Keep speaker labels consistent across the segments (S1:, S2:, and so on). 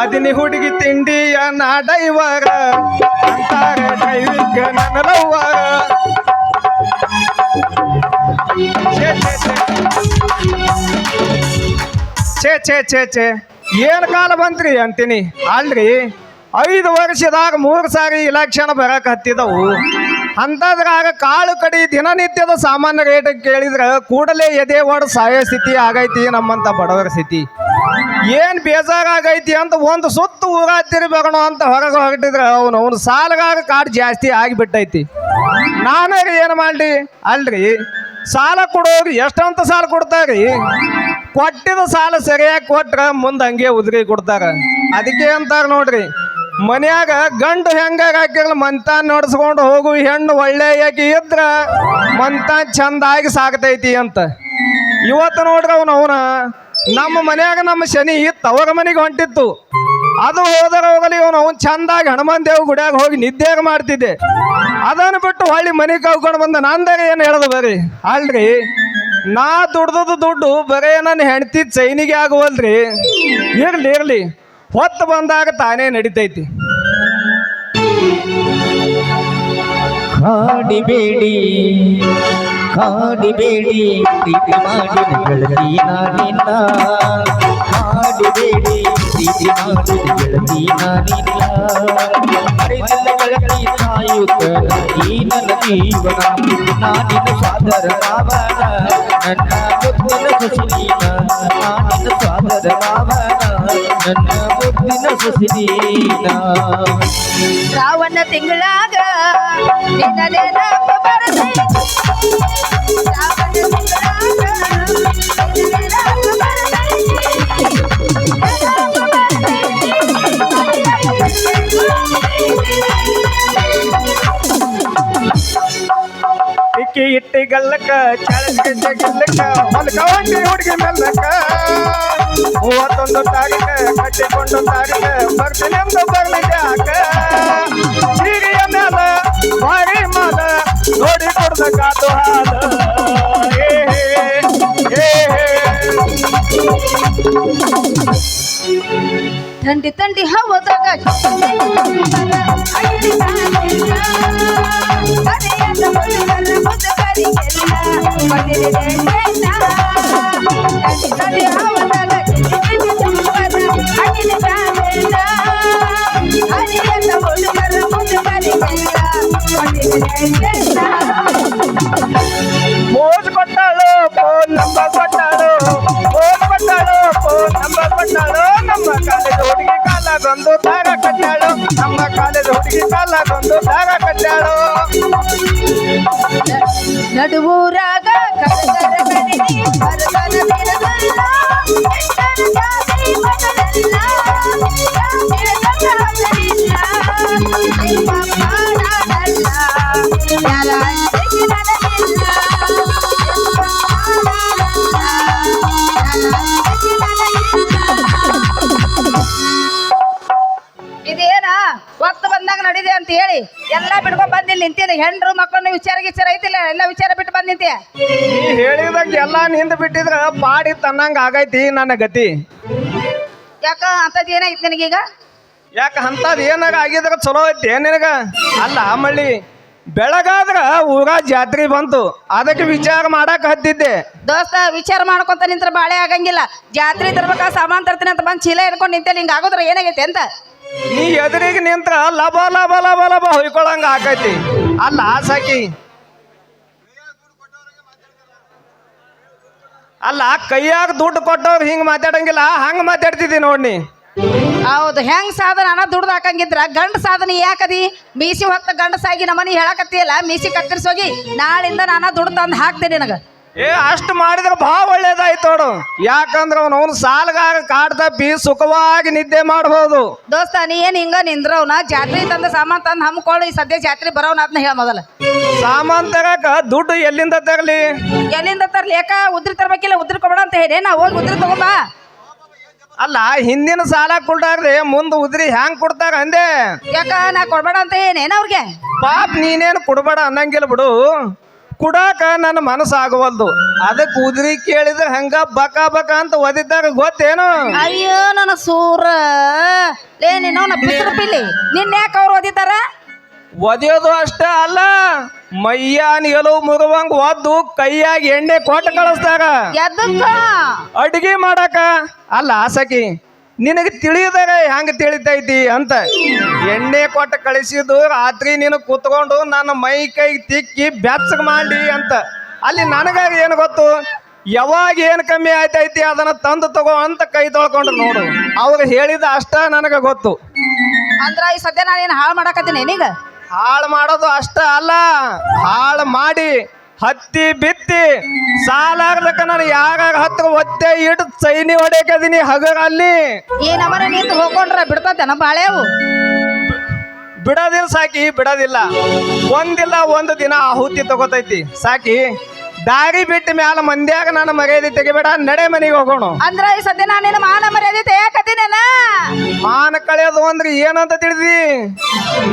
S1: ಅದಿನಿ ಹುಡುಗಿ ತಿಂಡಿಯ ನಾಡೈವರ ಅಂತಾರೆ ದೈವಿಕ ನನ್ನ ಛೇ, ಛೇ, ಛೇ. ಛೇ ಛೇ ಏನ್ ಕಾಲ ಬಂತ್ರಿ ಅಂತೀನಿ? ಅಲ್ರಿ ಐದು ವರ್ಷದಾಗ ಮೂರು ಸಾರಿ ಇಲೆಕ್ಷನ್ ಬರಕ್ ಹತ್ತಿದವು. ಅಂಥದ್ರಾಗ ಕಾಳು ಕಡಿ ದಿನನಿತ್ಯದ ಸಾಮಾನ್ಯ ರೇಟ್ ಕೇಳಿದ್ರೆ ಕೂಡಲೇ ಎದೆ ಒಡ ಸಾಯೋ ಸ್ಥಿತಿ ಆಗೈತಿ ನಮ್ಮಂತ ಬಡವರ ಸ್ಥಿತಿ. ಏನ್ ಬೇಜಾರಾಗೈತಿ ಅಂತ ಒಂದು ಸುತ್ತು ಊರ ತಿರುಬೇಕಣ ಅಂತ ಹೊರಗೆ ಹೊರಟಿದ್ರೆ ಅವನು ಅವನು ಸಾಲಗಾರ ಕಾಡು ಜಾಸ್ತಿ ಆಗಿಬಿಟ್ಟೈತಿ. ನಾನೇ ಏನ್ ಮಾಡ್ಲಿ? ಅಲ್ರಿ, ಸಾಲ ಕೊಡೋರು ಎಷ್ಟಂತ ಸಾಲ ಕೊಡ್ತಾರಿ? ಕೊಟ್ಟಿದ ಸಾಲ ಸರಿಯಾಗಿ ಕೊಟ್ರೆ ಮುಂದೆ ಹಂಗೆ ಉದುರಿ ಕೊಡ್ತಾರ. ಅದಕ್ಕೆ ಅಂತಾರ ನೋಡ್ರಿ, ಮನ್ಯಾಗ ಗಂಡು ಹೆಂಗ ಹಾಕಿರ್ಲ ಮಂತಾನ್ ನಡೆಸ್ಕೊಂಡು ಹೋಗು, ಹೆಣ್ಣು ಒಳ್ಳೆಯಾಗಿ ಇದ್ರ ಮಂತಾನ್ ಚಂದಾಗಿ ಸಾಕ್ತೈತಿ ಅಂತ. ಇವತ್ತು ನೋಡ್ರಿ ಅವನು ಅವನ ನಮ್ಮ ಮನ್ಯಾಗ ನಮ್ಮ ಶನಿ ಇತ್ತು ಅವರ ಮನೆಗೆ ಹೊಂಟಿತ್ತು. ಅದು ಹೋದರ ಹೋಗಲಿ ಇವನು, ಅವ್ನು ಚಂದಾಗಿ ಹನುಮಾನ್ ದೇವ್ ಗುಡಿಯಾಗ ಹೋಗಿ ನಿದ್ದೆಗೆ ಮಾಡ್ತಿದ್ದೆ. ಅದನ್ನು ಬಿಟ್ಟು ಹೊಳ್ಳಿ ಮನೆಗೆ ಕಳ್ಕೊಂಡು ಬಂದ ನಂದಾಗ ಏನು ಹೇಳೋದು ಬರ್ರಿ? ಅಲ್ರಿ, ನಾ ದುಡ್ದದು ದುಡ್ಡು ಬರೇ ನನ್ನ ಹೆಂಡತಿ ಚೈನಿಗೆ ಆಗುವಲ್ರಿ. ಇರ್ಲಿ ಇರ್ಲಿ, ಹೊತ್ತು ಬಂದಾಗ ತಾನೇ ನಡಿತೈತಿ.
S2: ಕಾಡಿಬೇಡಿ ಕಾಡಿಬೇಡಿ ಪ್ರೀತಿ ಮಾಡಿ ಗೆಳತಿ ನಾನಿಲ್ಲ. ಹಾಡಿಬೇಡಿ, ಪ್ರೀತಿ ಮಾಡಿ ಗೆಳತಿ ನಾನಿಲ್ಲ. ಅರಿತಲ್ಲ ಗೆಳತಿ ಸಾಯುತ್ತ ಈ ಜೀವನ. ನಾನಿನ ಸಾದರ ರಾವಣ, ನನ್ನ ಮುದ್ದಿನ ಸಸಿನೀನ ನಾನಿನ ಸಾದರ ಮಾವನ ನನ್ನ ಮುದ್ದಿನ ಸಸಿನೀನ
S3: ರಾವಣ ತಿಂಗಳಾಗ ನಿನ್ನ ನೆನಪು ಬರ್ತೈತಿ. ಶ್ರಾವಣ ತಿಂಗಳಾಗ ನಿನ್ನ ನೆನಪು ಬರ್ತೈತಿ. ನೆನಪು
S1: ಇಕ್ಕಿ ಇಟ್ಟಿ ಗಲ್ಲಕ್ಕ ಚಳಕ್ಕೆ ಗಲ್ಲಕ್ಕ ಹೊಲಕ ಹೊಂಟಿ ಹುಡುಗಿ ಮೆಲ್ಲಕ್ಕ ಮೂವತ್ತೊಂದು ತಾರೀಕ ಕಟ್ಟಿಕೊಂಡು ತಾರೀಕ ಬರ್ತೀನಿ ನೋಡಿ ಕೊಡ್ದ ಕಾತು ಹಾಲ ಏ ಹೇ, ಏ ಹೇ.
S3: ಥಂಡಿ
S1: ನಮ್ಮ ಕಾಲೇಜ್ ಹುಡುಗಿ ಕಾಲಾಗೊಂದು ದಾರ ಕಟ್ಟಾಳು ನಮ್ಮ ಕಾಲೇಜ್ ಹುಡುಗಿ ಕಾಲಾಗೊಂದು ದಾರ ಕಟ್ಟಾಳು
S3: ನಡುವೂರಾಗ ಹೆಂಡ್ರು ಮಕ್ಕಳನ್ನ ವಿಚಾರ ಗಿಚಾರ ಐತಿಲ್ಲ ಎಲ್ಲ ವಿಚಾರ ಬಿಟ್ಟು ಬಂದ್ ನಿಂತೆ
S1: ನೀ ಹೇಳಿದಾಗ ಎಲ್ಲ ನಿಂದ ಬಿಟ್ಟಿದ್ರ ಪಾಡಿ ತನ್ನಂಗ ಆಗೈತಿ ನನ್ನ ಗತಿ.
S3: ಯಾಕ ಅಂತದ್ ಏನಾಯ್ತು ನಿನಗೀಗ?
S1: ಯಾಕ ಅಂತದ್ ಏನಾಗ ಆಗಿದ್ರ ಚಲೋ ಐತಿ ನಿನಗ? ಅಲ್ಲ ಮಳ್ಳಿ ಬೆಳಗಾದ್ರ ಊರ ಜಾತ್ರೆ ಬಂತು ಅದಕ್ಕೆ ವಿಚಾರ ಮಾಡಕ್ ಹತ್ತಿದ್ದೆ.
S3: ದೋಸ್ತ ವಿಚಾರ ಮಾಡ್ಕೊಂತ ನಿಂತ್ರ ಬಾಳೆ ಆಗಂಗಿಲ್ಲ. ಜಾತ್ರೆ ತರ್ಬೇಕಾ ಸಾಮಾನ್ ತರ್ತೀನಿ ಅಂತ ಬಂದ್ ಚೀಲ ಹಿಡ್ಕೊಂಡು ನಿಂತೆ ಹಿಂಗ ಆಗೋದ್ರ ಏನಾಗೈತೆ ಅಂತ?
S1: ನೀ ಎದುರಿಗೆ ನಿಂತ್ರ ಲಬ ಲಬ ಲಬ ಲಭ ಹೊಯ್ಕೊಳಂಗ ಆಕೈತಿ. ಅಲ್ಲ ಸಾಕಿ ಅಲ್ಲ ಕೈಯಾಗ ದುಡ್ಡು ಕೊಟ್ಟವ್ರು ಹಿಂಗ್ ಮಾತಾಡಂಗಿಲ್ಲ ಹಂಗ ಮಾತಾಡ್ತಿದ್ದಿ ನೋಡ್ನಿ
S3: ಹೌದು ಹೆಂಗ್ ಸಾಧನ ಅನ್ನ ದುಡ್ದು ಹಾಕಂಗಿದ್ರ ಗಂಡ ಸಾಧನ ಯಾಕದಿ? ಮೀಸಿ ಹೊತ್ತ ಗಂಡಸಾಗಿ ನಮ್ಮನಿ ಹೇಳಕತ್ತಿಯಲ್ಲ ಮೀಸಿ ಕತ್ತರಿಸೋಗಿ ನಾಳಿಂದ ನಾನ ದುಡ್ಡು ತಂದು ಹಾಕ್ತೇನೆ ನನಗ.
S1: ಏ ಅಷ್ಟು ಮಾಡಿದ್ರೆ ನೋಡು ಯಾಕಂದ್ರೆ ಅವನು ಅವನು ಸಾಲಗಾರ ಕಾಡ್ ತಪ್ಪಿ ಸುಖವಾಗಿ ನಿದ್ದೆ ಮಾಡಬಹುದು
S3: ದೋಸ್ತ ನೀ ಏನ್ ಹಿಂಗ ನಿಂದ್ರವ್ನ ಜಾತ್ರೆ ತಂದ ಸಾಮಾನ್ ತಂದು ಹಮ್ಕೊಳ್ಳು ಈ ಸದ್ಯ ಜಾತ್ರೆ ಬರೋನ ಅದನ್ನ ಹೇಳ ಮೊದಲ.
S1: ಸಾಮಾನ್ ತಗಕ ದುಡ್ಡು ಎಲ್ಲಿಂದ ತರಲಿ?
S3: ಎಲ್ಲಿಂದ ತರ್ಲಿ? ಯಾಕ ಉದ್ರಿ ತರ್ಬೇಕಿಲ್ಲ ಉದ್ರಿ ಕೊಬೇಡ ಅಂತ ಹೇಳಿ. ನಾ ಹೋಗಿ ಉದ್ರಿ ತಗೊಂಬಾ
S1: ಅಲ್ಲ ಹಿಂದಿನ ಸಾಲ ಕೊಡ್ರಿ ಮುಂದೆ ಉದ್ರಿ ಹ್ಯಾಂಗ್ ಕೊಡ್ತಾರ ಅಂದೆ?
S3: ಯಾಕ ನಾ ಕೊಡ್ಬೇಡ ಅಂತ ಏನೇನ ಅವ್ರಿಗೆ?
S1: ಪಾಪ್ ನೀನೇನು ಕೊಡ್ಬೇಡ ಅನ್ನಂಗಿಲ್ಲ ಬಿಡು. ಕುಡಾಕ ನನ್ನ ಮನಸ್ಸು ಆಗವಲ್ದು ಅದಕ್ಕೆ ಕುದುರಿ ಕೇಳಿದ್ರೆ ಹಂಗ ಬಕ ಬಕ ಅಂತ ಒದಿದ್ದಾಗ ಗೊತ್ತೇನು?
S3: ಅಯ್ಯೋ ನನ್ನ ಸೂರ. ಲೇ ನೀನು ಬಿಸ್ರ ಪಿಲ್ಲಿ ನಿನ್ನ ಯಾಕೆ ಅವ್ರು ಓದಿತಾರ
S1: ಒದೆಯೋದು ಅಷ್ಟೇ ಅಲ್ಲ ಮೈಯಾನ್ ಎಲುವು ಮುರುವಂಗ್ ಒದ್ದು ಕೈಯಾಗಿ ಎಣ್ಣೆ ಕೊಟ್ಟು ಕಳಿಸ್ತಾರ
S3: ಎದಕ್ಕ?
S1: ಅಡಿಗೆ ಮಾಡಕ. ಅಲ್ಲ ಆಸಕಿ ನಿನಗೆ ತಿಳಿಯದಾಗ ಹೆಂಗ ತಿಳಿತೈತಿ ಅಂತ. ಎಣ್ಣೆ ಕೊಟ್ಟು ಕಳಿಸಿದ್ದು ರಾತ್ರಿ ನೀನು ಕೂತ್ಕೊಂಡು ನನ್ನ ಮೈ ಕೈ ತಿಕ್ಕಿ ಬೆಚ್ಚಗೆ ಮಾಡಿ ಅಂತ. ಅಲ್ಲಿ ನನಗಾಗ ಏನು ಗೊತ್ತು? ಯಾವಾಗ ಏನು ಕಮ್ಮಿ ಆಯ್ತೈತಿ ಅದನ್ನ ತಂದು ತಗೋ ಅಂತ ಕೈ ತೊಳ್ಕೊಂಡು ನೋಡು. ಅವ್ರು ಹೇಳಿದ ಅಷ್ಟ ನನಗೆ ಗೊತ್ತು.
S3: ಅಂದ್ರ ಈ ಸದ್ಯ ನಾನು ಏನು ಹಾಳು ಮಾಡಕತ್ತೀನಿ ಏನೀಗ
S1: ಹಾಳು ಮಾಡೋದು ಅಷ್ಟ ಅಲ್ಲ. ಹಾಳು ಮಾಡಿ. ಹತ್ತಿ ಬಿತ್ತಿ ಸಾಲಾಗ್ಲಕ್ಕ ನಾನು ಯಾಗ ಹತ್ರ ಒತ್ತೆ ಇಟ್ಟು ಚೈನಿ ಹೊಡೆಯಕದೀನಿ ಹಗರ ಅಲ್ಲಿ
S3: ಈ ನಮ್ಮನೆ ನಿಂತು ಹೋಗ್ಕೊಂಡ್ರ ಬಿಡ್ತೈತೆ ನಮ್ಮ ಬಾಳೆವು?
S1: ಬಿಡೋದಿಲ್ಲ ಸಾಕಿ ಬಿಡೋದಿಲ್ಲ. ಒಂದಿಲ್ಲ ಒಂದು ದಿನ ಆಹುತಿ ತಗೋತೈತಿ. ಸಾಕಿ ದಾರಿ ಬಿಟ್ಟ ಮ್ಯಾಲ ಮಂದ್ಯಾಗ ನಾನು ಮರ್ಯಾದೆ ತೆಗಿಬೇಡ ನಡೆ ಮನೆಗೆ ಹೋಗೋಣ.
S3: ಅಂದ್ರ ಈ ಸದ್ಯ ನಾನು ನಿನ್ನ ಮಾನ ಮರ್ಯಾದೆ ತೆಗಿಯಕತ್ತೀನೇನ?
S1: ಮಾನ ಕಳೆಯೋದು ಅಂದ್ರೆ ಏನಂತ ತಿಳಿದಿ?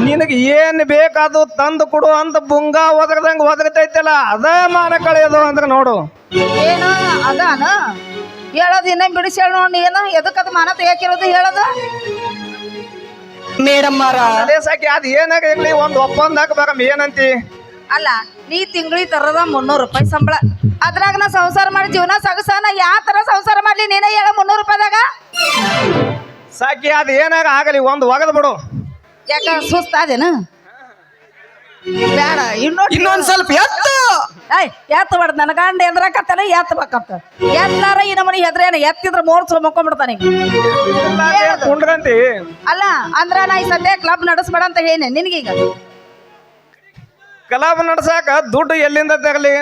S1: ನಿನಗೆ ಏನ್ ಬೇಕಾದು ತಂದು ಕೊಡು ಅಂತ ಬುಂಗ ಒದಗದಂಗ ಒದಗತೈತಲ್ಲ ಅದ ಮಾನ ಕಳೆಯೋದು ಅಂದ್ರೆ ನೋಡು.
S3: ಏನು? ಅದಾನ? ಹೇಳೋದು ಇನ್ನೇನು ಬಿಡಿಸಿ ಹೇಳ ನೋಡಿ ಏನು ಎದಕ್ಕದು ಮಾನ ತೆಗಿಯಾಕಿರೋದು ಹೇಳೋದು?
S2: ಮೇಡಮ್
S1: ಅದೇ ಸಾಕಿ ಅದ್ ಒಂದು ಒಂದ್ ಒಪ್ಪಂದಾಗ ಬರಮ್ ಏನಂತಿ?
S3: ಅಲ್ಲ ನೀ ತಿಂಗಳಿಗೆ ತರದ ಮುನ್ನೂರು ರೂಪಾಯಿ ಸಂಬಳ. ಅದ್ರಾಗ ನಾ ಸಂಸಾರ ಮಾಡಿ ಜೀವನ ಸಗಸನ ಯಾವ ತರ ಸಂಸಾರ ಮಾಡ್ಲಿ ನೀನೇ ಹೇಳ ಮುನ್ನೂರು ರೂಪಾಯಿದಾಗ?
S1: ಸಾಕಿ ಅದು ಏನಾಗ ಆಗಲಿ ಒಂದು ಒಗದ್ ಬಿಡು.
S3: ಯಾಕ ಸುಸ್ತಾದೇನು? ಬೇಡ ಇನ್ನೊಂದು
S2: ಇನ್ನೊಂದ್ ಸ್ವಲ್ಪ ಎತ್ತು.
S3: ಏಯ್ ಎತ್ತ ಬಾರ್ದು ನನ್ನ ಗಂಡ ಎದ್ರಾಕತ್ತಾನ ಎತ್ತಬೇಕಂತ ಎಲ್ಲಾರ ಈ ನಮ್ಮನೆ ಹೆದ್ರೇನ ಎತ್ತಿದ್ರ ಮೋರ್ಸ್ ಮಕ್ಕೊಂಡ್ಬಿಡ್ತಾನೆ
S1: ಕುಂಡ್ರಂತಿ.
S3: ಅಲ್ಲ ಅಂದ್ರ ನಾ ಈ ಸದ್ಯ ಕ್ಲಬ್ ನಡೆಸ್ಬೇಡ ಅಂತ ಹೇಳಿ ನಿನಗೀಗ.
S1: ಕಲಾಪ ನಡ್ಸಾಕ ದುಡ್ಡು ಎಲ್ಲಿಂದ ತಗಲಿ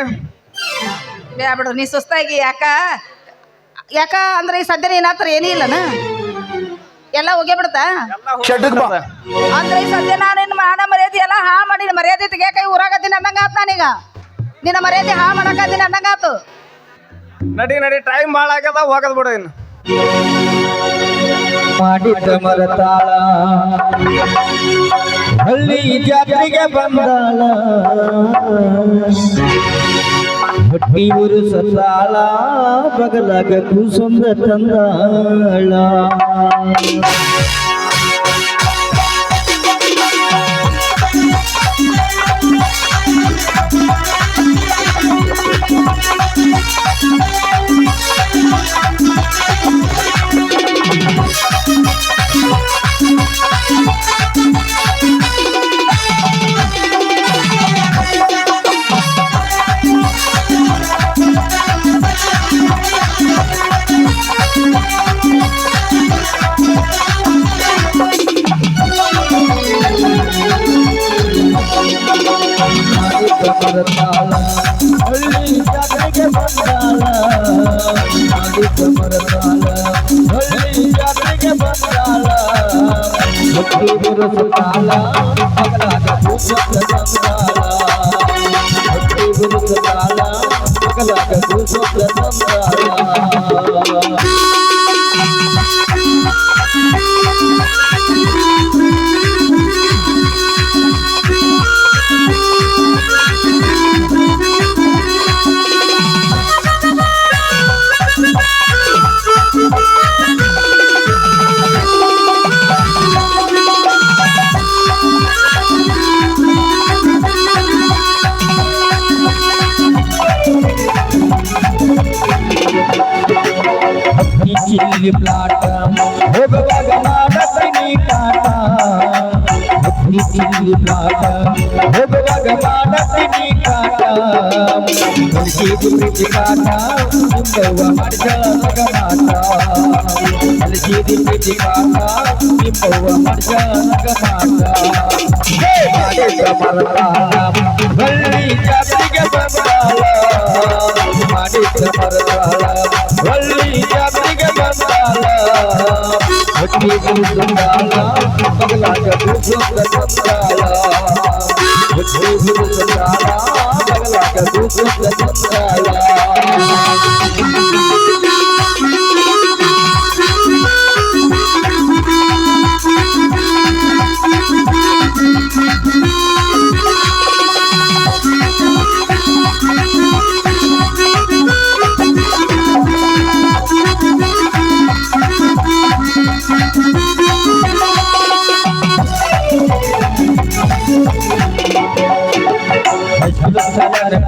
S3: ಬೇ ಬಿಡು ನೀ ಸುಸ್ತಾಗಿ ಯಾಕ? ಯಾಕ ಅಂದ್ರೆ ಈ ಸದ್ಯ ನೀನ್ ಏನೇ ಏನೂ ಇಲ್ಲನ? ಎಲ್ಲ ಹೋಗೇ ಬಿಡ್ತಾ. ಅಂದ್ರೆ ಈ ಸದ್ಯ ನಾನೇನು ಮಾನ ಮರ್ಯಾದೆ ಎಲ್ಲ ಹಾ ಮಾಡಿ ಮರ್ಯಾದೆ ತೆಗಿಯಕ ಊರಾಗತ್ತೀನಿ ಅನ್ನಂಗ ಆತ್ ನಾನೀಗ. ನಿನ್ನ ಮರ್ಯಾದೆ ಹಾ ಮಾಡಕತ್ತೀನಿ ಅನ್ನಂಗ ಆತು.
S1: ನಡಿ ನಡಿ ಟೈಮ್ ಭಾಳ ಆಗ್ಯದ ಹೋಗದ್ ಬಿಡು ಇನ್ನು.
S2: ಮಾಡಿದ್ದ ಮರತಾಳ ಹಳ್ಳಿ ಜಾತ್ರೆಗೆ ಬಂದಾಳ ಹೊಟ್ಟಿ ಉರುಸತಾಳ ಬಗಲಾಗ ಕೂಸೊಂದ ತಂದಾಳ తీరు సుతాల పగలాగ భూషణ సంబరాల తీరు సుతాల పగలాగ భూషణ సంబరాల की प्लाटम हो भगवान सनी काटा अपनी की प्लाटम हो भगवान सनी काटा उनकी दिल काटा पिंपवा मर जा गमाता। उनकी दिल काटा पिंपवा मर जा गमाता। मारे गमरता भल्ली जाति के बंदाला मारे गमरता भल्ली जाति ತಂದಾಳ ಹೊಟ್ಟಿ ಗುರುಸುಂದಾಳ ಬಗಲಾಗ ಗುರುಸುಂದ ತಂದಾಳ
S4: Thank you.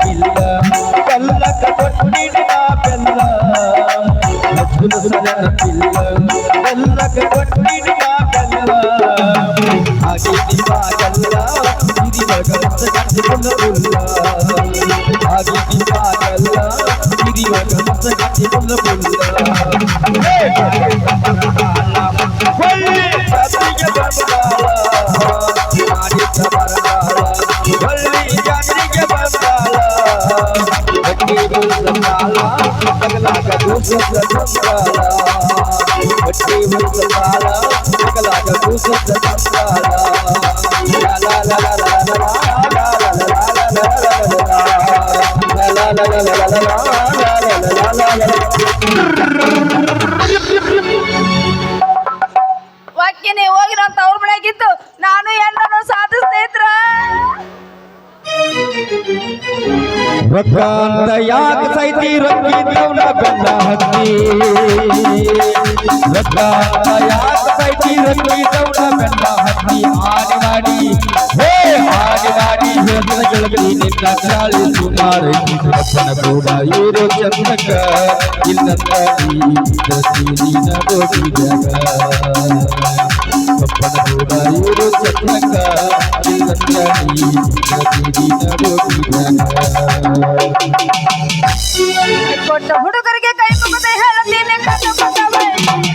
S2: ಇಲ್ಲ. ಬೆಲ್ಲಕ ಕೊಟ್ಟಿಡಿದ ಬೆಲ್ಲ. ಮಜ್ಜುಲು ಸರನಕ್ಕಿಲ್ಲ ಬೆಲ್ಲಕ ಕೊಟ್ಟಿಡಿದ ಬೆಲ್ಲ. ಆಗಿದಿವ ಗಲ್ಲ ಇದಿವ ಗಲ್ಲ ಕಟ್ಟಿಕೊಳ್ಳುಲ್ಲ
S3: ಆಗಿದಿವ ಗಲ್ಲ ಇದಿವ ಗಲ್ಲ ಕಟ್ಟಿಕೊಳ್ಳುಲ್ಲ ಹೇ Thank
S2: you. ಅಂತ ಯಾಕ ಸೈತಿ ರೊಕ್ಕಿದ್ದವನ ಬೆಲ್ಲ ಹತ್ತಿ. ಅಂತ ಯಾಕ ಸೈತಿ ರೊಕ್ಕಿದ್ದವನ ಬೆಲ್ಲ ಹತ್ತಿ. ಆಡಿ ಮಾಡಿ ಹೇ ಆಡಿ ಮಾಡಿ ಹೇಳ್ತಿನ ಕೆಳಗಲಿ ನಿನ್ನ ಚಾಳಿ ಸುಮಾರು ಅಪ್ಪನ ಕೂಡ ಇರೋ ಚಂದಕ ಇಲ್ಲಂತ ನೀ ದಸಿ ನೀನ सपन होदाई रो सपन का रे सत्यानी तेरी नरोगी कोट हुडुगर के
S3: कई
S1: कुबदे हेलती
S3: ने
S1: कट तो पतवे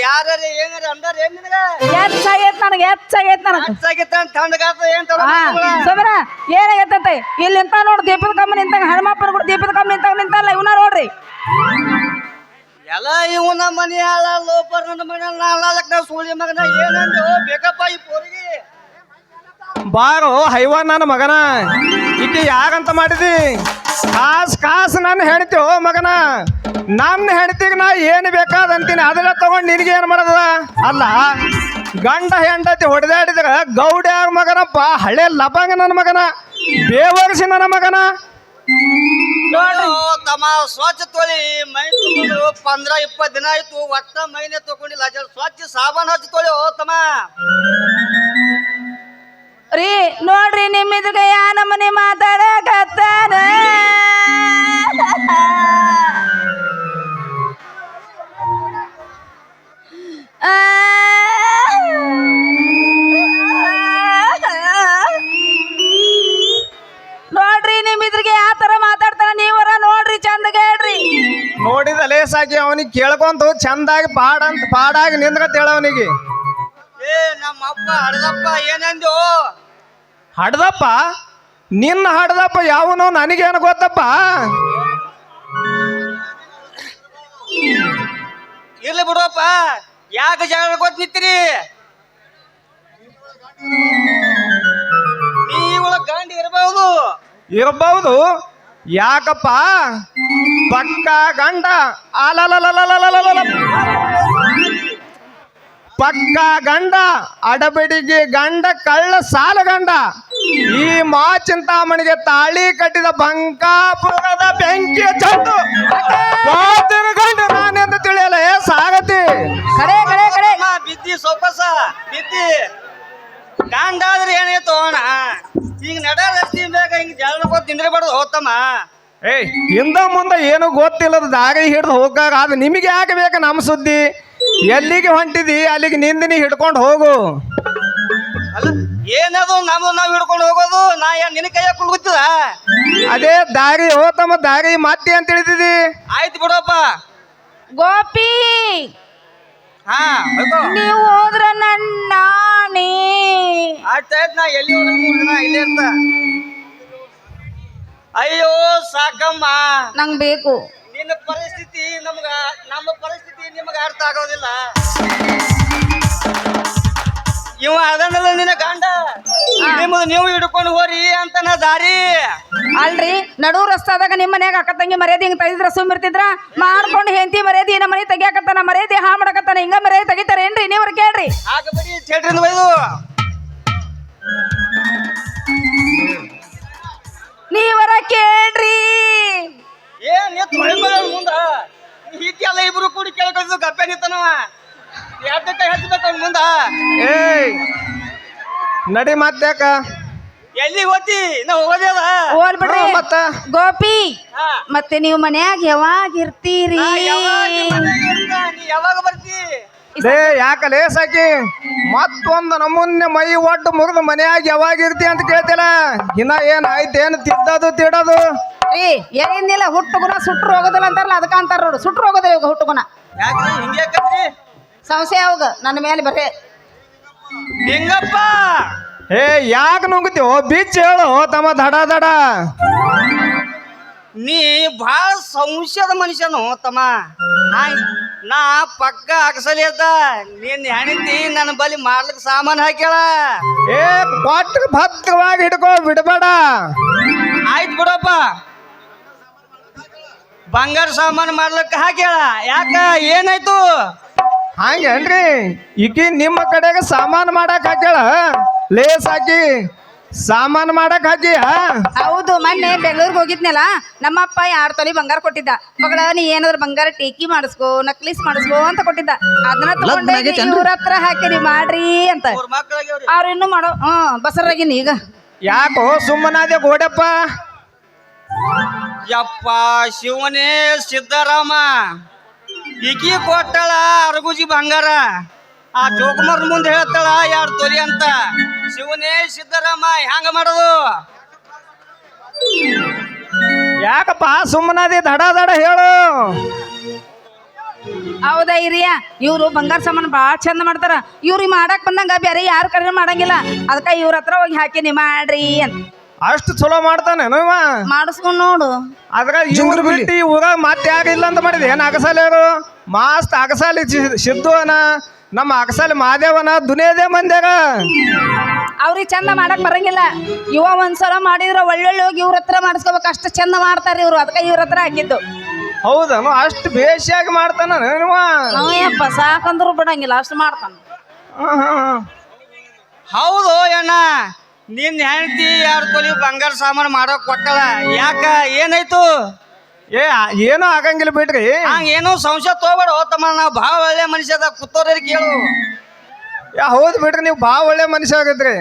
S1: ಯಾರ ಏನಾರ ಅಂದಾರ ಏನ್ ನಿನಗ
S3: ಹೆಚ್ಚಾಗೈತ್ ನನಗೆ. ಹೆಚ್ಚಾಗೈತ್ ನನಗೆ
S1: ಹೆಚ್ಚಾಗಿತ್ತ ತಣ್ಣಗಾತ ಏನ್
S3: ಹಾ ಸಮರ ಏನಾಗೈತಂತೆ? ಇಲ್ಲಿ ನಿಂತ ನೋಡು ದೀಪದ ಕಮ್ಮ ನಿಂತಾಗ ಹನುಮಪ್ಪನ ಕೂಡ ದೀಪದ ಕಮ್ಮ ನಿಂತಾಗ ನಿಂತಲ್ಲ ಇವನ ನೋಡ್ರಿ.
S1: ಎಲ್ಲ ಇವನ ಮನಿ ಹಾಳ ಲೋಪರ್ ನನ್ನ ಮನೆ ನಾ ಸೂಳಿ ಮಗನ ಏನಂದು ಬೇಕಪ್ಪ ಈ ಪೋರಿಗೆ? ಬಾರೋ ಹೈವ ನನ್ನ ಮಗನ. ಈಕೆ ಯಾರಂತ ಮಾಡಿದಿ? ಕಾಸು ಕಾಸು ನನ್ನ ಹೆಂಡತಿ ಓ ಮಗನ. ನನ್ನ ಹೆಂಡತಿಗೆ ನಾ ಏನು ಬೇಕಾದಂತೀನಿ ಅದೆಲ್ಲ ತಗೊಂಡು ನಿನಗೆ ಏನು ಮಾಡದ? ಅಲ್ಲ, ಗಂಡ ಹೆಂಡತಿ ಹೊಡೆದಾಡಿದ್ರೆ ಗೌಡ್ಯಾರ ಮಗನಪ್ಪ ಹಳೆ ಲಬಂಗ ನನ್ನ ಮಗನ. ಬೇವರ್ಸಿ ನನ್ನ ಮಗನ. ತಮ್ಮ ಸ್ವಚ್ಛ ತೊಳಿ, ಮೈ ತಗೊಂಡು ಪಂದ್ರ ಇಪ್ಪತ್ತು ದಿನ ಆಯ್ತು, ಒಟ್ಟ ಮೈನೆ ತಗೊಂಡಿಲ್ಲ ಸ್ವಚ್ಛ ಸಾಬಾನ್ ಹಚ್ಚಿ ತೊಳಿ ಓ ತಮ್ಮ.
S3: ರೀ ನೋಡ್ರಿ ನಿಮ್ಮಿದ್ರಿಗೆ ಯಾ ನಮ್ಮನೆ ಮಾತಾಡಕತ್ತಾರ ನೋಡ್ರಿ ನಿಮ್ಮಿದ್ರಿಗೆ ಯಾವ ತರ ಮಾತಾಡ್ತಾರ ನೀವರ ನೋಡ್ರಿ ಚಂದ ಕೇಳ್ರಿ
S1: ನೋಡಿದ ಸಾಕಿ ಅವನಿಗೆ ಕೇಳ್ಕೊಂತು ಚಂದಾಗಿ ಪಾಡಂತ ಪಾಡಾಗಿ ನಿಂದ್ಕತ್ತೇಳ ಅವನಿಗೆ. ಏ ನಮ್ಮಪ್ಪ ಹಡದಪ್ಪ ಏನಂದ್ಯೋ ಹಡ್ದಪ್ಪ? ನಿನ್ನ ಹಡ್ದಪ್ಪ ಯಾವನು ನನಗೇನು ಗೊತ್ತಪ್ಪ? ಇಲ್ಲ ಬಿಡುವಪ್ಪ ಯಾಕೆ ಜಗಳ ಗೊತ್ತ ನಿಂತೀರಿ? ನೀವುಳ ಗಂಡ ಇರಬಹುದು ಇರಬಹುದು ಯಾಕಪ್ಪ? ಪಕ್ಕ ಗಂಡ. ಅಲಲಲಲಲಲಲಲ. ಪಕ್ಕ ಗಂಡ ಅಡಬಡಿಗೆ ಗಂಡ ಕಳ್ಳ ಸಾಲ ಗಂಡ. ಈ ಮಾ ಚಿಂತಾಮಣಿಗೆ ತಾಳಿ ಕಟ್ಟಿದ ಬಂಕಾಪುರದ ಬೆಂಕಿಯ ಚಟು ಗಂಡು ನಾನೆಂದು ತಿಳಿಯಲ್ಲ ಏ ಸಾಗತಿ.
S3: ಕಡೆ ಕಡೆ ಕಡೆ.
S1: ಬಿದ್ದಿ ಸೊಪ್ಪಸ ಬಿದ್ದಿ. ಗಂಡ ಆದ್ರೆ ಏನಾಯ್ತು ಅಣ್ಣ? ಈಗ ನಡ ರಸ್ತಿ ಮ್ಯಾಗ ಹಿಂಗ್ ಜಗಳ ಕೊಟ್ಟು ತಿಂದ್ರೆ ಬಡದು ಹೋತಮ್ಮ. ಏಯ್ ಹಿಂದ ಮುಂದೆ ಏನು ಗೊತ್ತಿಲ್ಲದ ದಾರಿ ಹಿಡಿದು ಹೋಗಾಗ ಅದು ನಿಮಗೆ ಯಾಕೆ ಬೇಕು ನಮ್ಮ ಸುದ್ದಿ? ಎಲ್ಲಿಗೆ ಹೊಂಟಿದಿ? ಅಲ್ಲಿಗೆ ನಿಂದಿನಿ ಹಿಡ್ಕೊಂಡು ಹೋಗು. ಅಲ್ಲ ಏನದು ನಮ್ದು ನಾವು ಹಿಡ್ಕೊಂಡು ಹೋಗೋದು? ನಾ ಏನ್ ನಿನ್ನ ಕೈಯಾಗ ಕುಳ್ಗುತ್ತದ ಅದೇ ದಾರಿ ಹೋತಮ್ಮ ದಾರಿ ಮತ್ತೆ ಅಂತ ತಿಳಿದಿದಿ? ಆಯ್ತು ಬಿಡಪ್ಪ.
S3: ಗೋಪಿ!
S1: ಹಾ
S3: ನೀವು ಹೋದ್ರ ನನ್ನ ನಾಣಿ
S1: ಆಯ್ತಾಯ್ತು ನಾ ಎಲ್ಲಿ ಹೋದ್ರೆ ಮೂರು ದಿನ ಇಲ್ಲೇ ಇರ್ತ. ಅಯ್ಯೋ ಸಾಕಮ್ಮ.
S3: ನಂಗ್ ಬೇಕು.
S1: ನಿನ್ನ ಪರಿಸ್ಥಿತಿ ನಮ್ಗ ನಮ್ಮ ಪರಿಸ್ಥಿತಿ ನಿಮಗೆ ಅರ್ಥ ಆಗೋದಿಲ್ಲ.
S4: ಇವ ಅದನ್ನೆಲ್ಲ ನಿನ್ನ ಗಂಡ. ನಿಮ್ಮದು ನೀವು ಹಿಡ್ಕೊಂಡು ಹೋರಿ ಅಂತ ನಾ ದಾರಿ.
S3: ಅಲ್ರಿ ನಡು ರಸ್ತಾದಾಗ ನಿಮ್ಮ ಮನ್ಯಾಗ ಅಕ್ಕ ತಂಗಿ ಮರ್ಯಾದೆ ಹಿಂಗ್ ತೆಗಿದ್ರ ಸುಮ್ಮಿರ್ತಿದ್ರ ಮಾಡ್ಕೊಂಡು ಹೆಂಡತಿ ಮರ್ಯಾದೆ ನಮ್ಮ ಮನೆ ತೆಗಿಯಾಕತ್ತಾನ ಮರ್ಯಾದೆ ಹಾ ಮಾಡಕತ್ತಾನ ಹಿಂಗ ಮರ್ಯಾದೆ ತೆಗಿತಾರೇನ್ರಿ ನೀವ್ರ ಕೇಳ್ರಿ.
S4: ಹಾಕಬೇಡಿ ಥಿಯೇಟ್ರಿಂದ ಒಯ್ದು.
S3: ನೀವರ ಕೇಳ್ರಿ.
S4: ಏನ್ ನಿತ್ ಮಳೆ ಬರೋ ಮುಂದ? ಹಿಟ್ಟಿಯಲ್ಲ ಇಬ್ರು ಕೂಡಿ ಕೇಳ್ಕೊಳ್ದು ಗಪ್ಪೆ ನಿಂತನವ ಎರಡು ಕೈ ಹಚ್ಚಬೇಕು ಅವ್ನ ಮುಂದ.
S1: ಏಯ್ ನಡಿ ಮತ್ತೆ
S4: ಎಲ್ಲಿ ಓದಿ ನಾ ಹೋಗೋದೇ ಅದ
S3: ಹೋಲ್ ಬಿಡ್ರಿ
S1: ಮತ್ತ?
S3: ಗೋಪಿ
S4: ಹಾ.
S3: ಮತ್ತೆ ನೀವು ಮನ್ಯಾಗ ಯಾವಾಗ ಇರ್ತೀರಿ?
S4: ನಾ ಯಾವಾಗ ನಿಮ್ಮ ಮನೆಗೆ ಇರ್ತ? ನೀ ಯಾವಾಗ ಬರ್ತಿ?
S1: ಲೇ ಯಾಕ ಲೇಸಾಕಿ ಮತ್ತೊಂದು ನಮೂನೆ ಮೈ ಒಟ್ಟು ಮುಗಿದು ಮನೆಯಾಗಿ ಯಾವಾಗ ಇರ್ತಿ ಅಂತ ಕೇಳ್ತಿಲ್ಲ ಇನ್ನ ಏನ್ ಆಯ್ತೇನು ತಿದ್ದದು ತಿಡೋದು?
S3: ರೀ ಏನಿಲ್ಲ ಹುಟ್ಟುಗುಣ ಸುಟ್ರು ಹೋಗೋದಿಲ್ಲ ಅಂತಾರಲ್ಲ ಅದಕ್ಕ ಅಂತಾರ ನೋಡು. ಸುಟ್ರು ಹೋಗೋದಿಲ್ಲ ಇವಾಗ ಹುಟ್ಟುಗುಣ.
S4: ಯಾಕ್ರಿ? ಹಿಂಗೆ ಯಾಕತ್ರಿ?
S3: ಸಂಶಯ ಅವಾಗ ನನ್ನ ಮೇಲೆ ಬರೇ.
S4: ಹಿಂಗಪ್ಪ?
S1: ಏ ಯಾಕೆ ನುಂಗ್ತೀವೋ ಬಿಚ್ಚ ಹೇಳು ತಮ್ಮ ದಡ ದಡ.
S4: ನೀ ಭಾಳ ಸಂಶಯದ ಮನುಷ್ಯನು ತಮ್ಮ. ನಾ ನಾ ಪಕ್ಕ ಅಗಸಲಿ ಅದ. ನಿನ್ನ ಹೆಣಿತಿ ನನ್ನ ಬಲಿ ಮಾಡ್ಲಿಕ್ಕೆ ಸಾಮಾನು ಹಾಕ್ಯಾಳ.
S1: ಏ ಕೊಟ್ಟು ಭದ್ರವಾಗಿ ಹಿಡ್ಕೋ ಬಿಡಬೇಡ.
S4: ಆಯ್ತು ಬಿಡಪ್ಪ. ಬಂಗಾರ ಸಾಮಾನು ಮಾಡ್ಲಿಕ್ಕೆ ಹಾಕ್ಯಾಳ. ಯಾಕ? ಏನಾಯ್ತು?
S1: ಹಂಗೇನ್ರಿ? ಈಕಿ ನಿಮ್ಮ ಕಡೆಗೆ ಸಾಮಾನು ಮಾಡಕ್ ಹಾಕ್ಯಾಳ ಲೇಸ್ ಹಾಕಿ ಸಾಮಾನು ಮಾಡಕ್ ಹಾಕಿ
S3: ಹೌದು ಮೊನ್ನೆ ಬೆಂಗಳೂರಿಗೆ ಹೋಗಿದ್ನಲ್ಲ ನಮ್ಮಪ್ಪ ಯಾರ ತೊಲಿ ಬಂಗಾರ ಕೊಟ್ಟಿದ್ದ. ಮಗಳ ನೀ ಏನಾದ್ರು ಬಂಗಾರ ಟೇಕಿ ಮಾಡಿಸ್ಕೋ ನಕ್ಲಿಸ್ ಮಾಡಿಸ್ಕೋ ಅಂತ ಕೊಟ್ಟಿದ್ದ. ಅದನ್ನ ತಗೊಂಡ್ರ ಇವ್ರ ಹತ್ರ ಹಾಕಿರಿ ಮಾಡ್ರಿ ಅಂತ.
S4: ಅವ್ರ ಇನ್ನು
S3: ಅವ್ರು ಇನ್ನೂ ಮಾಡೋ ಹ್ಮ್ ಬಸರಾಗಿನಿ ಈಗ.
S1: ಯಾಕೋ ಸುಮ್ಮನಾದೆ ಗೋಡಪ್ಪ?
S4: ಯಪ್ಪ ಶಿವನೇ ಸಿದ್ದರಾಮ. ಈಕಿ ಕೊಟ್ಟಳ ಅರಗುಜಿ ಬಂಗಾರ. ಆ ಜೋಕುಮಾರ್ ಮುಂದೆ ಹೇಳ್ತಾಳ ಯಾರು ತೊಲಿ ಅಂತ? ಶಿವನೇ ಸಿದ್ದರಾಮ ಹೆಂಗ ಮಾಡೋದು?
S1: ಯಾಕಪ್ಪ ಸುಮ್ಮನದಿ ದಡ ದಡ ಹೇಳು.
S3: ಹೌದಾ ಹಿರಿಯ? ಇವರು ಬಂಗಾರ ಸಾಮಾನು ಭಾಳ ಚಂದ ಮಾಡ್ತಾರ. ಇವ್ರಿಗೆ ಮಾಡಕ್ ಬಂದಂಗ ಬೇರೆ ಯಾರು ಕರೆ ಮಾಡಂಗಿಲ್ಲ. ಅದಕ್ಕೆ ಇವ್ರ ಹತ್ರ ಹೋಗಿ ಹಾಕಿನಿ ಮಾಡ್ರಿ ಅಂತ.
S1: ಅಷ್ಟು ಚಲೋ ಮಾಡ್ತಾನೆ ಇವ?
S3: ಮಾಡಿಸ್ಕೊಂಡ್ ನೋಡು.
S1: ಅದ್ರ ಇವ್ರ ಬಿಟ್ಟು ಊರ ಮತ್ತೆ ಆಗಿಲ್ಲ ಇಲ್ಲ ಅಂತ ಮಾಡಿದೆ. ಏನ್ ಅಗಸಾಲಿಯರು ಮಾಸ್ತ್ ಅಗಸಾಲಿ ಚಿ- ಸಿದ್ದು ಅನ ನಮ್ಮ ಅಗಸಾಲಿ ಮಾದೇವನ ದುನಿಯದೇ ಮಂದ್ಯಾಗ.
S3: ಅವ್ರಿಗೆ ಚಂದ ಮಾಡಕ್ ಬರಂಗಿಲ್ಲ. ಇವ ಒಂದ್ಸಲ ಮಾಡಿದ್ರ ಒಳ್ಳೊಳ್ಳೆ ಹೋಗಿ ಇವ್ರ ಹತ್ರ ಮಾಡಿಸ್ಕೋಬೇಕು. ಅಷ್ಟು ಚಂದ ಮಾಡ್ತಾರ ಇವ್ರು. ಅದಕ್ಕೆ ಇವ್ರ ಹತ್ರ ಹಾಕಿದ್ದು.
S1: ಹೌದನು? ಅಷ್ಟು ಬೇಸಿಯಾಗಿ ಮಾಡ್ತಾನ
S3: ಅಯ್ಯಪ್ಪ ಸಾಕಂದ್ರು ಬಿಡಂಗಿಲ್ಲ. ಅಷ್ಟು ಮಾಡ್ತಾನ.
S4: ಹೌದು ಅಣ್ಣ. ನಿನ್ನ ಹೆಂಡತಿ ಯಾರು ತೊಲಿ ಬಂಗಾರ ಸಾಮಾನು ಮಾಡೋಕ್ ಕೊಟ್ಟಳ? ಯಾಕ? ಏನಾಯ್ತು?
S1: ಏ ಏನೂ ಆಗಂಗಿಲ್ಲ ಬಿಡ್ರಿ.
S4: ಹಂಗ ಏನೋ ಸಂಶಯ ತಗೋಬೇಡ ಹೋತಮ್ಮ. ನಾವು ಭಾಳ ಒಳ್ಳೆ ಮನುಷ್ಯ ಅದ ಕೂತೋರಿಗೆ ಕೇಳು.
S1: ಯಾ ಹೌದು ಬಿಡ್ರಿ ನೀವು ಭಾಳ ಒಳ್ಳೆ ಮನುಷ್ಯ ಆಗಿದ್ರಿ.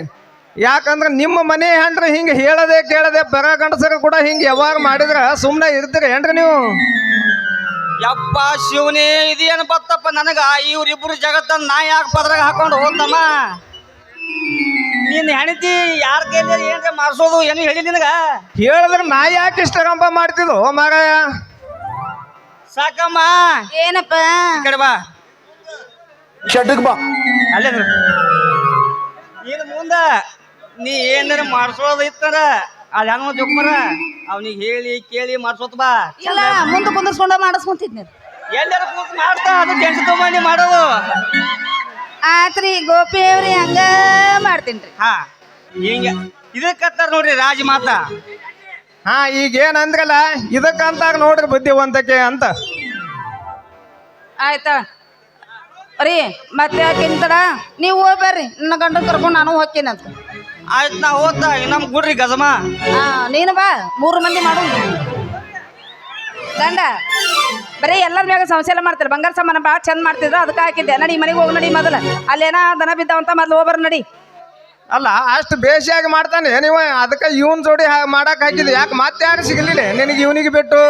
S1: ಯಾಕಂದ್ರೆ ನಿಮ್ಮ ಮನೆ ಹೆಂಡ್ರಿ ಹಿಂಗೆ ಹೇಳದೆ ಕೇಳದೆ ಬರ ಗಂಡಸರು ಕೂಡ ಹಿಂಗೆ ಯಾವಾಗ ಮಾಡಿದ್ರ ಸುಮ್ಮನೆ ಇರ್ತೀರಿ ಏನ್ರಿ ನೀವು?
S4: ಯಪ್ಪ ಶಿವನೇ ಇದೇನು ಬತ್ತಪ್ಪ ನನಗ? ಇವ್ರಿಬ್ರು ಜಗತ್ತನ್ನ ನಾ ಯಾಕೆ ಪದ್ರಾಗ ಹಾಕೊಂಡು ಹೋತಮ್ಮ? ನಿನ್ನ ಹೆಂಡತಿ ಯಾರ ಕೈಲಿ ಏನ್ರ ಮಾಡ್ಸೋದು ಏನು ಹೇಳಿ ನಿನಗ?
S1: ಹೇಳಿದ್ರೆ ನಾ ಯಾಕೆ ಇಷ್ಟ ಕಂಪ ಮಾಡ್ತಿದ್ವು ಮಾರಾಯ
S4: ಸಾಕಮ್ಮ.
S3: ಏನಪ್ಪ?
S4: ಈ ಕಡೆ ಬಾ.
S2: ಬಾ.
S4: ಅಲ್ಲೇ ನಿಲ್ಲು. ಇನ್ನು ಮುಂದ ನೀ ಏನಾರ ಮಾಡ್ಸೋದು ಇತ್ತರ ಅಲ್ಲಿ ಹೆಂಗ ಜೋಕ್ಮರ ಅವನಿಗೆ ಹೇಳಿ ಕೇಳಿ ಮಾಡ್ಸೋತ್ ಬಾ.
S3: ಇಲ್ಲ ಮುಂದೆ ಕುಂದರ್ಸ್ಕೊಂಡ ಮಾಡಿಸ್ಕೊಂತಿದ್ನಿ.
S4: ಎಲ್ಲಾರ ಕೂತ್ ಮಾಡ್ತಾ ಅದು ಟೆನ್ಷನ್ ತಗೊಂಡು ಮಾಡೋದು.
S3: ಆತ್ರಿ ಗೋಪಿ ಅವ್ರಿ ಹಂಗ ಮಾಡ್ತೀನಿ
S4: ಹಾ ಹಿಂಗ. ಇದಕ್ಕತ್ತಾರ ನೋಡ್ರಿ ರಾಜ ಮಾತ.
S1: ಹಾ ಈಗ ಏನ್ ಅಂದ್ರಲ್ಲ ಇದಕ್ಕಂತ ನೋಡ್ರಿ ಬುದ್ಧಿವಂತಕ್ಕೆ ಅಂತ.
S3: ಆಯ್ತಾ. ರೀ ಮತ್ತೆ ಯಾಕಿಂತಡ ನೀವು ಹೋಗ್ಬರ್ರಿ ನನ್ನ ಗಂಡ ಕರ್ಕೊಂಡು ನಾನು ಹೋಗ್ತೀನಿ ಅಂತ.
S4: ಆಯ್ತು ನಾ ಹೋಗ್ತಾ ನಮ್ ಗುಡ್ರಿ ಗಜಮ.
S3: ಹಾ ನೀನು ಬಾ ಮೂರು ಮಂದಿ ಮಾಡು ಗಂಡ ಬರೀ ಎಲ್ಲರ ಮ್ಯಾಗ ಸಂಶಯ ಎಲ್ಲ ಮಾಡ್ತಾರೆ. ಬಂಗಾರ ಸಾಮಾನ ಭಾಳ ಚಂದ ಮಾಡ್ತಿದ್ರು ಅದಕ್ಕೆ ಹಾಕಿದ್ದೆ. ನಡಿ ಮನೆಗೆ ಹೋಗಿ ನಡಿ ಮೊದಲ. ಅಲ್ಲೇನ ದನ ಬಿದ್ದಾವಂತ ಮೊದಲು ಹೋಗ್ಬರ್ ನಡಿ.
S1: ಅಲ್ಲ ಅಷ್ಟು ಬೇಸಿಯಾಗಿ ಮಾಡ್ತಾನೆ ನೀವ ಅದಕ್ಕೆ ಇವನ್ ಜೋಡಿ ಮಾಡಕ್ ಹಾಕಿದ್ದೆ. ಯಾಕೆ ಮತ್ತೆ ಯಾರು ಸಿಗಲಿಲ್ಲ? ನಿನಗೆ ಇವನಿಗೆ ಬಿಟ್ಟು?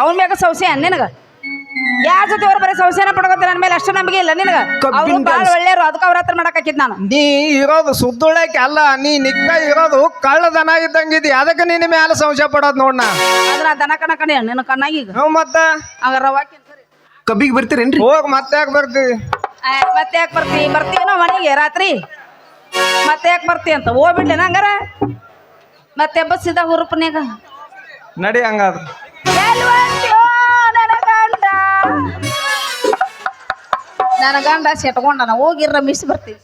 S3: ಅವನ ಮ್ಯಾಗ ಸಂಶಯ ನಿನಗ? ಯಾರ ಜೊತೆ ಅವ್ರು ಬರೀ ಸಂಶಯನ ಪಡ್ಕೊತಾರೆ ನನ್ನ ಮೇಲೆ ಅಷ್ಟು ನಂಬಿಕೆ ಇಲ್ಲ ನಿನಗ? ಅವ್ರು ಭಾಳ ಒಳ್ಳೆಯರು ಅದಕ್ಕೆ ಅವ್ರ ಹತ್ರ ಮಾಡಕ್ ಹಾಕಿದ್ ನಾನು.
S1: ನೀ ಇರೋದು ಸುದ್ದುಳಕ್ಕೆ ಅಲ್ಲ ನೀ ನಿಕ್ಕ ಇರೋದು ಕಳ್ಳ ದನ ಇದ್ದಂಗಿದ್ದಿ ಅದಕ್ಕೆ ನಿನ್ನ ಮೇಲೆ ಸಂಶಯ ಪಡೋದು ನೋಡ್ನ
S3: ಅದನ್ನ ದನ ಕಣ ಕಣ ನಿನ್ನ ಕಣ್ಣಾಗಿ ಈಗ.
S1: ಹ್ಞೂ ಮತ್ತ?
S3: ಹಂಗ ರವಾಕಿ ಸರಿ
S2: ಕಬ್ಬಿಗೆ ಬರ್ತೀರೇನ್ರಿ?
S1: ಹೋಗಿ ಮತ್ತೆ ಯಾಕೆ ಬರ್ತೀವಿ
S3: ಮತ್ತೆ ಯಾಕೆ ಬರ್ತಿ? ಬರ್ತೀನೋ ಮನೆಗೆ ರಾತ್ರಿ? ಮತ್ತೆ ಯಾಕೆ ಬರ್ತಿ ಅಂತ? ಹೋಗ್ಬಿಡ್ಲೇನ ಹಂಗಾರ. ಮತ್ತೆ ಬಸ್ಸಿದ ಹುರುಪನ್ಯಾಗ.
S1: ನಡಿ ಹಂಗಾದ್ರೆ.
S3: ನನ್ನ ಗಂಡ ಸೆಟ್ಕೊಂಡನ ಹೋಗಿ ಮಿಸ್ ಬರ್ತೀವಿ